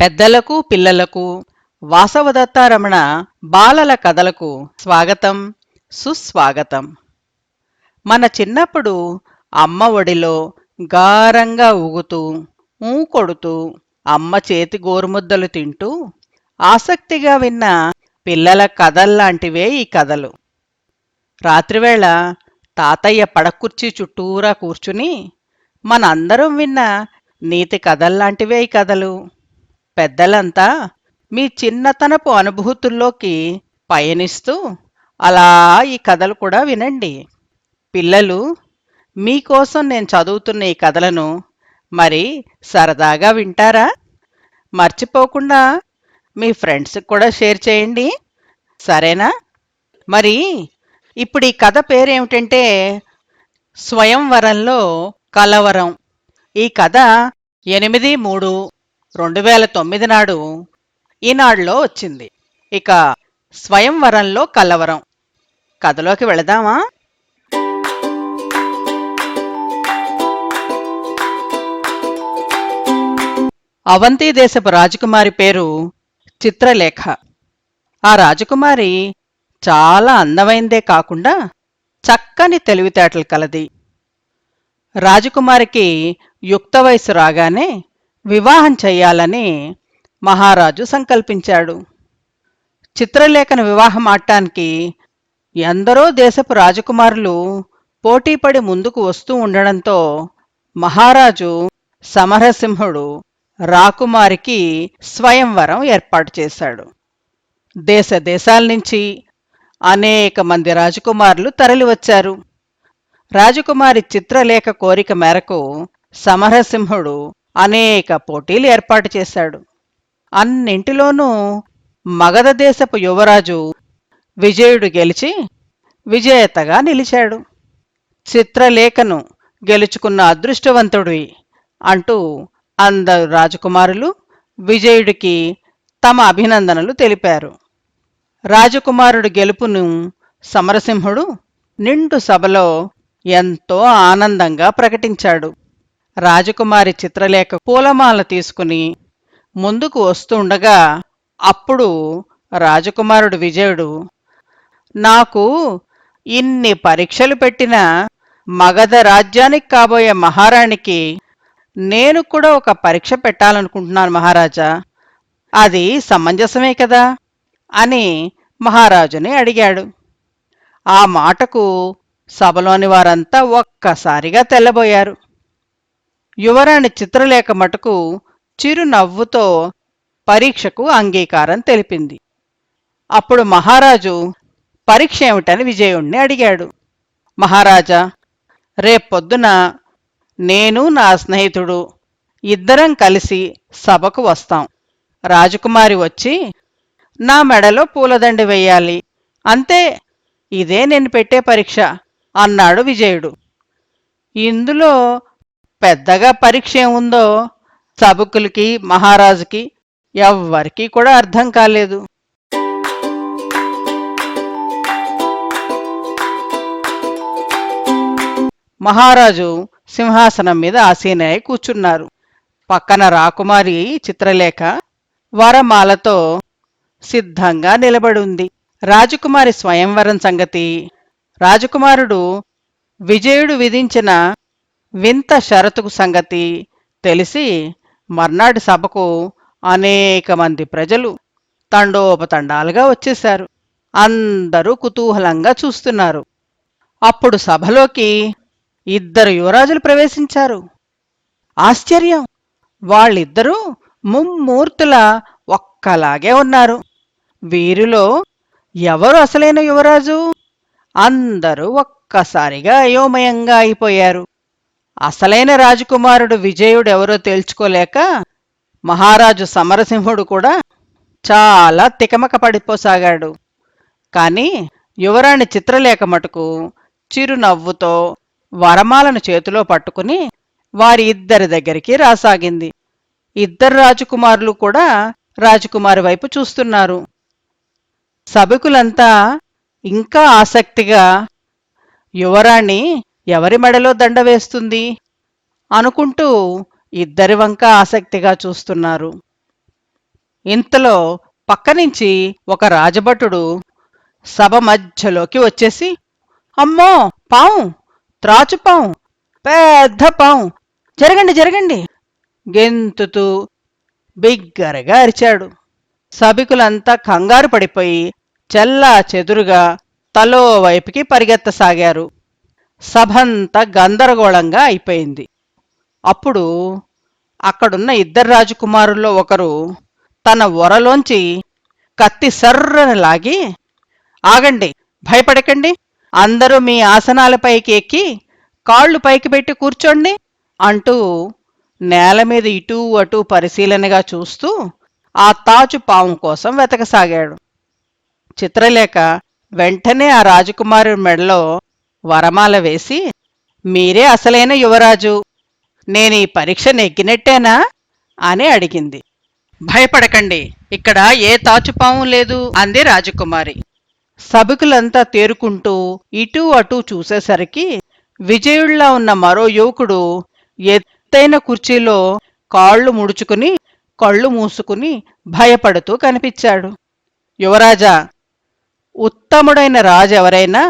పెద్దలకు పిల్లలకు వాసవదత్తారమణ బాలల కథలకు స్వాగతం సుస్వాగతం. మన చిన్నప్పుడు అమ్మ ఒడిలో గారంగా ఊగుతూ ఊ కొడుతూ అమ్మ చేతి గోరుముద్దలు తింటూ ఆసక్తిగా విన్న పిల్లల కథల్లాంటివే ఈ కథలు. రాత్రివేళ తాతయ్య పడకుర్చీ చుట్టూరా కూర్చుని మనందరం విన్న నీతి కథల్లాంటివే ఈ కథలు. పెద్దలంతా మీ చిన్నతనపు అనుభూతుల్లోకి పయనిస్తూ అలా ఈ కథలు కూడా వినండి. పిల్లలు మీకోసం నేను చదువుతున్న ఈ కథలను మరి సరదాగా వింటారా? మర్చిపోకుండా మీ ఫ్రెండ్స్కి కూడా షేర్ చేయండి. సరేనా? మరి ఇప్పుడు ఈ కథ పేరేమిటంటే స్వయంవరంలో కలవరం. ఈ కథ ఎనిమిది మూడు రెండు వేల తొమ్మిది నాడు ఈనాడులో వచ్చింది. ఇక స్వయంవరంలో కలవరం. కథలోకి వెళదామా? అవంతి దేశపు రాజకుమారి పేరు చిత్రలేఖ. ఆ రాజకుమారి చాలా అందమైందే కాకుండా చక్కని తెలివితేటలు కలది. రాజకుమారికి యుక్త వయసు రాగానే వివాహం చెయ్యాలని మహారాజు సంకల్పించాడు. చిత్రలేఖను వివాహం ఆడటానికి ఎందరో దేశపు రాజకుమారులు పోటీపడి ముందుకు వస్తూ ఉండడంతో మహారాజు సమరసింహుడు రాకుమారికి స్వయంవరం ఏర్పాటు చేశాడు. దేశ దేశాల నుంచి అనేక మంది రాజకుమారులు తరలివచ్చారు. రాజకుమారి చిత్రలేఖ కోరిక మేరకు సమరసింహుడు అనేక పోటీలు ఏర్పాటు చేశాడు. అన్నింటిలోనూ మగధ దేశపు యువరాజు విజయుడు గెలిచి విజేతగా నిలిచాడు. చిత్రలేఖను గెలుచుకున్న అదృష్టవంతుడి అంటూ అందరు రాజకుమారులు విజయుడికి తమ అభినందనలు తెలిపారు. రాజకుమారుడు గెలుపును సమరసింహుడు నిండు సభలో ఎంతో ఆనందంగా ప్రకటించాడు. రాజకుమారి చిత్రలేఖ పూలమాల తీసుకుని ముందుకు వస్తుండగా అప్పుడు రాజకుమారుడు విజయుడు నాకు ఇన్ని పరీక్షలు పెట్టిన మగధ రాజ్యానికి కాబోయే మహారాణికి నేను కూడా ఒక పరీక్ష పెట్టాలనుకుంటున్నాను మహారాజా. అది సమంజసమే కదా అని మహారాజుని అడిగాడు. ఆ మాటకు సభలోని వారంతా ఒక్కసారిగా తెల్లబోయారు. యువరాణి చిత్రలేఖ మటుకు చిరునవ్వుతో పరీక్షకు అంగీకారం తెలిపింది. అప్పుడు మహారాజు పరీక్ష ఏమిటని విజయుణ్ణి అడిగాడు. మహారాజా రేపొద్దున నేను నా స్నేహితుడు ఇద్దరం కలిసి సభకు వస్తాం. రాజకుమారి వచ్చి నా మెడలో పూలదండి వెయ్యాలి అంతే ఇదే నేను పెట్టే పరీక్ష అన్నాడు విజయుడు. ఇందులో పెద్దగా పరీక్ష ఏముందో సభకులకి మహారాజుకి ఎవ్వరికీ కూడా అర్థం కాలేదు. మహారాజు సింహాసనం మీద ఆసీనయ్య కూర్చున్నారు. పక్కన రాకుమారి చిత్రలేఖ వరమాలతో సిద్ధంగా నిలబడి ఉంది రాజకుమారి స్వయంవరం సంగతి రాజకుమారుడు విజయుడు విధించిన వింత షరతుకు సంగతి తెలిసి మర్నాటి సభకు అనేక మంది ప్రజలు తండోపతండాలుగా వచ్చేశారు. అందరూ కుతూహలంగా చూస్తున్నారు. అప్పుడు సభలోకి ఇద్దరు యువరాజులు ప్రవేశించారు. ఆశ్చర్యం! వాళ్ళిద్దరూ ముమ్మూర్తుల ఒక్కలాగే ఉన్నారు. వీరిలో ఎవరు అసలైన యువరాజు? అందరూ ఒక్కసారిగా అయోమయంగా అయిపోయారు. అసలైన రాజకుమారుడు విజయుడెవరో తేల్చుకోలేక మహారాజు సమరసింహుడు కూడా చాలా తికమక పడిపోసాగాడు. కాని యువరాణి చిత్రలేఖ మటుకు చిరునవ్వుతో వరమాలను చేతిలో పట్టుకుని వారి ఇద్దరి దగ్గరికి రాసాగింది. ఇద్దరు రాజకుమారులు కూడా రాజకుమారి వైపు చూస్తున్నారు. సభికులంతా ఇంకా ఆసక్తిగా యువరాణి ఎవరి మెడలో దండ వేస్తుంది? అనుకుంటూ ఇద్దరి వంక ఆసక్తిగా చూస్తున్నారు. ఇంతలో పక్క నుంచి ఒక రాజభటుడు సభ మధ్యలోకి వచ్చేసి అమ్మో పావు త్రాచు పావు పెద్ద పావు జరగండి జరగండి గెంతుతూ బిగ్గరగా అరిచాడు. సభికులంతా కంగారు పడిపోయి చెల్లా చెదురుగా తలో వైపుకి పరిగెత్తసాగారు. సభంతా గందరగోళంగా అయిపోయింది. అప్పుడు అక్కడున్న ఇద్దరు రాజకుమారుల్లో ఒకరు తన ఒరలోంచి కత్తి సర్రని లాగి ఆగండి భయపడకండి అందరూ మీ ఆసనాలపైకి ఎక్కి కాళ్ళు పైకి పెట్టి కూర్చోండి అంటూ నేల మీద ఇటూ అటూ పరిశీలనగా చూస్తూ ఆ తాచు పాము కోసం వెతకసాగాడు. చిత్రలేఖ వెంటనే ఆ రాజకుమారి మెడలో వరమాల వేసి మీరే అసలైన యువరాజు నేను ఈ పరీక్ష నెగ్గినట్టేనా? అని అడిగింది. భయపడకండి ఇక్కడ ఏ తాచుపాము లేదు అంది రాజకుమారి. సభికులంతా తేరుకుంటూ ఇటూ అటూ చూసేసరికి విజయుళ్ళా ఉన్న మరో యువకుడు ఎత్తైన కుర్చీలో కాళ్ళు ముడుచుకుని కళ్ళు మూసుకుని భయపడుతూ కనిపించాడు. యువరాజా ఉత్తముడైన రాజు ఎవరైనా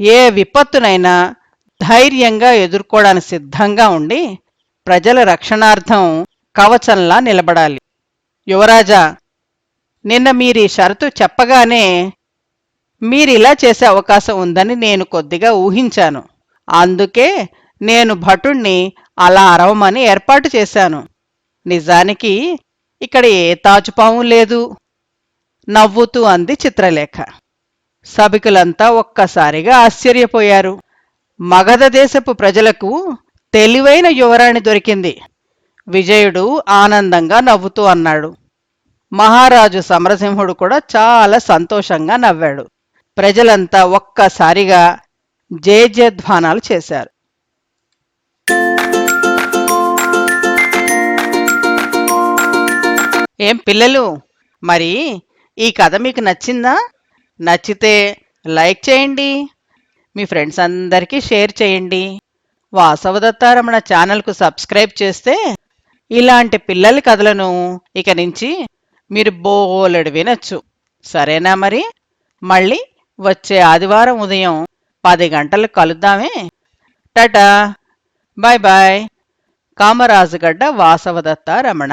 ఏ విపత్తునైనా ధైర్యంగా ఎదుర్కోవడానికి సిద్ధంగా ఉండి ప్రజల రక్షణార్థం కవచంలా నిలబడాలి. యువరాజా నిన్న మీరీ షరతు చెప్పగానే మీరిలా చేసే అవకాశం ఉందని నేను కొద్దిగా ఊహించాను. అందుకే నేను భటుణ్ణి అలా అరవమని ఏర్పాటు చేశాను. నిజానికి ఇక్కడ ఏ తాజుపాము లేదు. నవ్వుతూ అంది చిత్రలేఖ. సభికులంతా ఒక్కసారిగా ఆశ్చర్యపోయారు. మగధ దేశపు ప్రజలకు తెలివైన యువరాణి దొరికింది. విజయుడు ఆనందంగా నవ్వుతూ అన్నాడు. మహారాజు సమరసింహుడు కూడా చాలా సంతోషంగా నవ్వాడు. ప్రజలంతా ఒక్కసారిగా జయజయధ్వానాలు చేశారు. ఏం పిల్లలు? మరి ఈ కథ మీకు నచ్చిందా? నచ్చితే లైక్ చేయండి. మీ ఫ్రెండ్స్ అందరికీ షేర్ చేయండి. వాసవదత్తారమణ ఛానల్కు సబ్స్క్రైబ్ చేస్తే ఇలాంటి పిల్లల కథలను ఇక నుంచి మీరు బోలెడు వినొచ్చు. సరేనా మరి? మళ్ళీ వచ్చే ఆదివారం ఉదయం పది గంటలకు కలుద్దామే. Ta ta! Bye bye Kamarajugadda Vasavadatta Ramana